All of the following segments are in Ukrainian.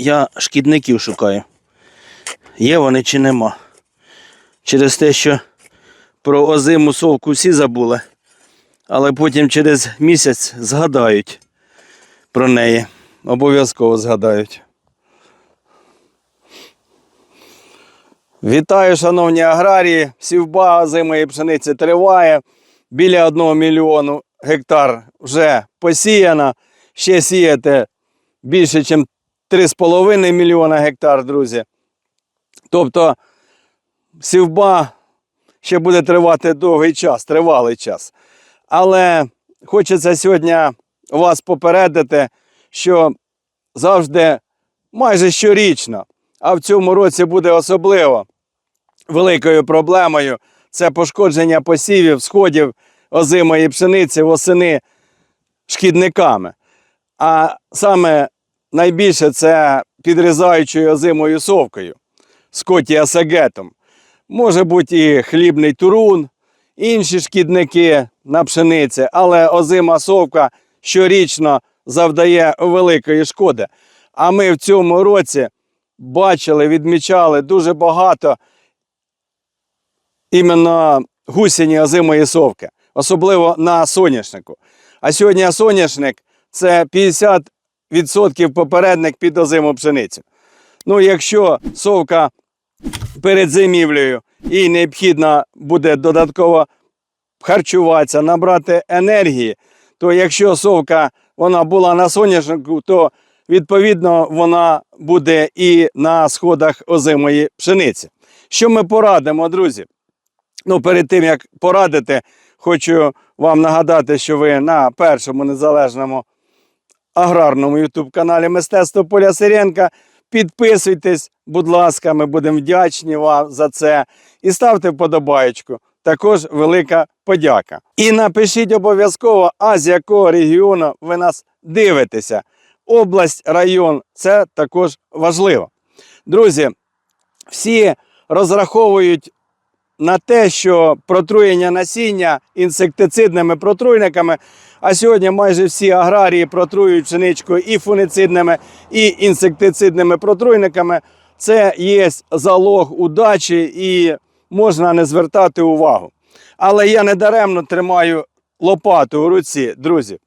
я шкідників шукаю. Є вони чи нема. Через те, що про озиму совку всі забули, але потім через місяць згадають про неї. Обов'язково згадають. Вітаю, шановні аграрії. Сівба озимої пшениці триває. Біля 1 мільйону гектар вже посіяно. Ще сіяти більше, ніж 3,5 мільйона гектар, друзі. Тобто сівба ще буде тривати довгий час, тривалий час. Але хочеться сьогодні вас попередити, що завжди майже щорічно, а в цьому році буде особливо великою проблемою це пошкодження посівів, сходів озимої пшениці восени шкідниками. А саме найбільше це підрізаючою озимою совкою, скотіасагетом. Може бути і хлібний турун, інші шкідники на пшениці, але озима совка щорічно завдає великої шкоди. А ми в цьому році бачили, відмічали дуже багато іменно гусені озимої совки, особливо на соняшнику. А сьогодні соняшник це 50% попередник під озиму пшеницю. Ну, якщо совка перед зимівлею і необхідно буде додатково харчуватися, набрати енергії, то якщо совка вона була на соняшнику, то відповідно вона буде і на сходах озимої пшениці. Що ми порадимо, друзі? Ну, перед тим як порадити, хочу вам нагадати, що ви на першому незалежному аграрному ютуб каналі Мистецтво Поля Сиренка. Підписуйтесь, будь ласка, ми будемо вдячні вам за це. І ставте вподобаєчку. Також велика подяка. І напишіть обов'язково, а з якого регіону ви нас дивитеся. Область, район це також важливо. Друзі, всі розраховують на те, що протруєння насіння інсектицидними протруйниками, а сьогодні майже всі аграрії протрують пшеничку і фуницидними, і інсектицидними протруйниками. Це є залог удачі і можна не звертати увагу. Але я недаремно тримаю лопату у руці, друзі.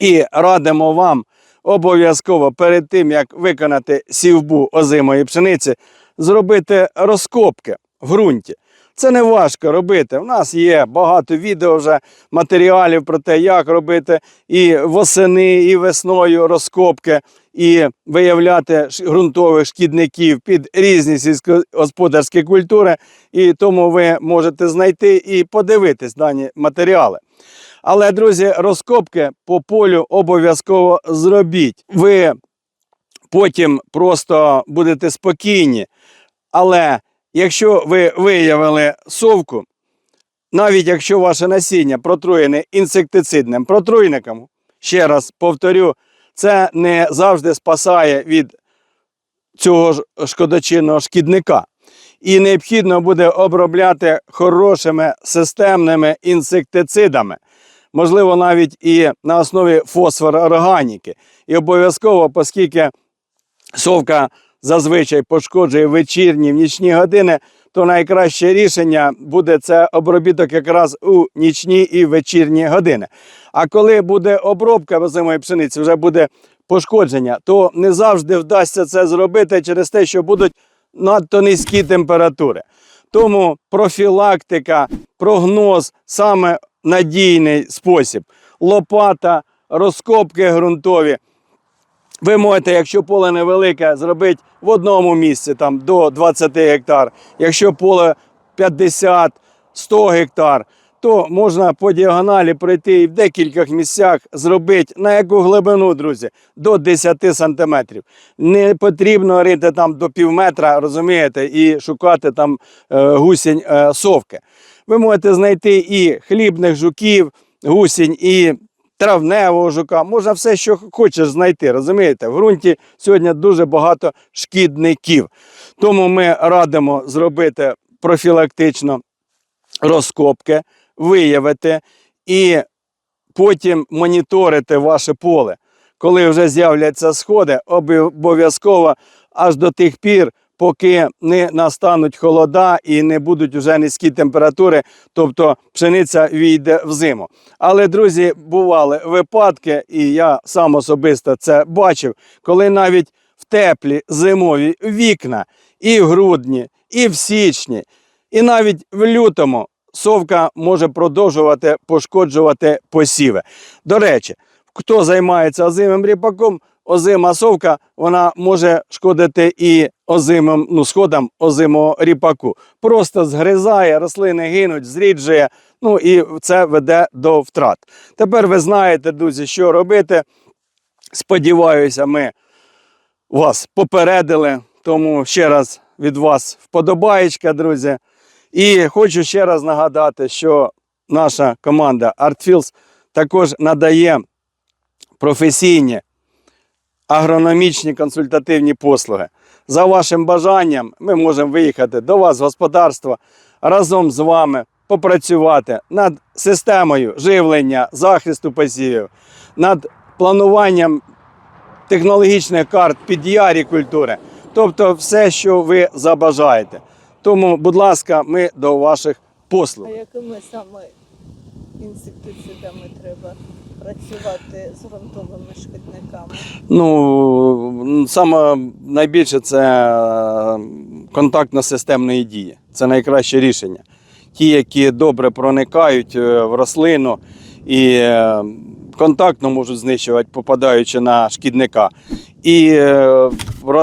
І радимо вам обов'язково перед тим, як виконати сівбу озимої пшениці, зробити розкопки в ґрунті. Це не важко робити. У нас є багато відео вже матеріалів про те, як робити і восени, і весною розкопки, і виявляти ґрунтових шкідників під різні сільськогосподарські культури. І тому ви можете знайти і подивитись дані матеріали. Але, друзі, розкопки по полю обов'язково зробіть. Ви потім просто будете спокійні. Але якщо ви виявили совку, навіть якщо ваше насіння протруєне інсектицидним протруйником, ще раз повторю, це не завжди спасає від цього шкодочинного шкідника. І необхідно буде обробляти хорошими системними інсектицидами, можливо, навіть і на основі фосфорорганіки. І обов'язково, оскільки совка зазвичай пошкоджує вечірні в нічні години, то найкраще рішення буде це обробіток якраз у нічні і вечірні години. А коли буде обробка озимої пшениці, вже буде пошкодження, то не завжди вдасться це зробити через те, що будуть надто низькі температури. Тому профілактика, прогноз саме надійний спосіб. Лопата, розкопки ґрунтові. Ви можете, якщо поле невелике, зробити в одному місці там, до 20 гектар. Якщо поле 50-100 гектар, то можна по діагоналі пройти і в декількох місцях зробити на яку глибину, друзі, до 10 сантиметрів. Не потрібно рити там до пів метра, розумієте, і шукати там е, гусінь е, совки. Ви можете знайти і хлібних жуків, гусінь, і травневого жука, можна все, що хочеш знайти. Розумієте? В ґрунті сьогодні дуже багато шкідників. Тому ми радимо зробити профілактично розкопки, виявити і потім моніторити ваше поле. коли вже з'являться сходи, обов'язково аж до тих пір, поки не настануть холода і не будуть вже низькі температури, тобто пшениця війде в зиму. Але, друзі, бували випадки, і я сам особисто це бачив, коли навіть в теплі зимові вікна і в грудні, і в січні, і навіть в лютому совка може продовжувати пошкоджувати посіви. До речі, хто займається озимим ріпаком, озима совка вона може шкодити і озимим ну, сходам озимого ріпаку. Просто згризає, рослини гинуть, зріджує, ну і це веде до втрат. Тепер ви знаєте, друзі, що робити. Сподіваюся, ми вас попередили. Тому ще раз від вас вподобаєчка, друзі. І хочу ще раз нагадати, що наша команда ArtFields також надає професійні агрономічні консультативні послуги. За вашим бажанням ми можемо виїхати до вас в господарство разом з вами попрацювати над системою живлення, захисту посівів, над плануванням технологічних карт під ярі культури, тобто все, що ви забажаєте. Тому, будь ласка, ми до ваших послуг. А якими саме інсектицидами треба працювати з ґрунтовими шкідниками? Ну, саме найбільше це е, контактно-системної дії. Це найкраще рішення. Ті, які добре проникають е, в рослину і е, контактно можуть знищувати, попадаючи на шкідника. І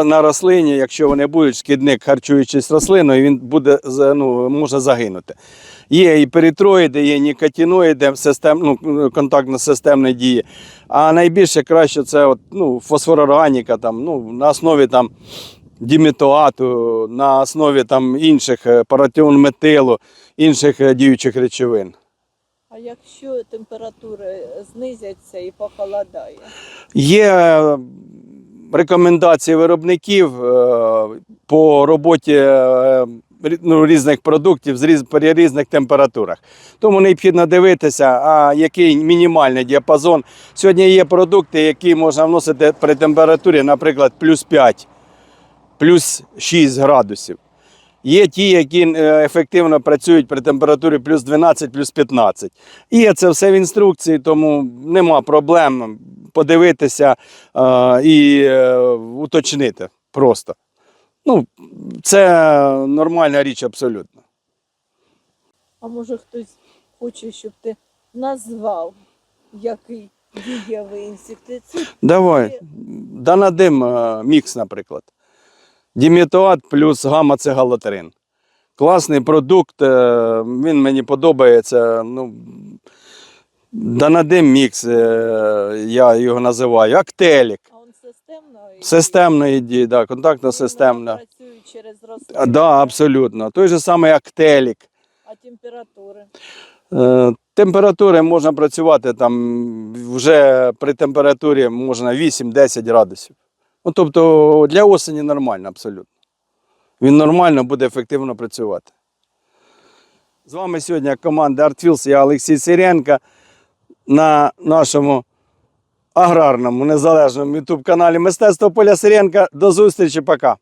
на рослині, якщо вони будуть, шкідник, харчуючись рослиною, він буде ну, може загинути. Є і перитроїди, є нікотиноїди систем, ну, контактно-системної дії. А найбільше краще це от, ну, фосфорорганіка там, ну, на основі там, діметоату, на основі там, інших е, паратіонметилу, інших е, діючих речовин. А якщо температури знизяться і похолодає? Є е, рекомендації виробників по роботі ну, різних продуктів при різних температурах. Тому необхідно дивитися, а який мінімальний діапазон. Сьогодні є продукти, які можна вносити при температурі, наприклад, плюс 5, плюс 6 градусів. Є ті, які е, ефективно працюють при температурі плюс 12, плюс 15. Є це все в інструкції, тому нема проблем подивитися і е, уточнити просто. Ну, це нормальна річ абсолютно. А може хтось хоче, щоб ти назвав, який дієвий інсектицид? Давай. Данадим е, мікс, наприклад. Дімітоат плюс гамма-цегалотерин. Класний продукт, е, він мені подобається. Ну, Данадим мікс, е, я його називаю. Актелік. Системної? Системної дії, да, контактно-системна. Вона працює через рослину. Да, абсолютно. Той же самий актелік. А температури? Е, Температури можна працювати там вже при температурі можна 8-10 градусів. Ну, тобто для осені нормально абсолютно. Він нормально буде ефективно працювати. З вами сьогодні команда ArtFields, я Олексій Сиренко на нашому аграрному незалежному ютуб каналі Мистецтво Поля Сиренка. До зустрічі, пока.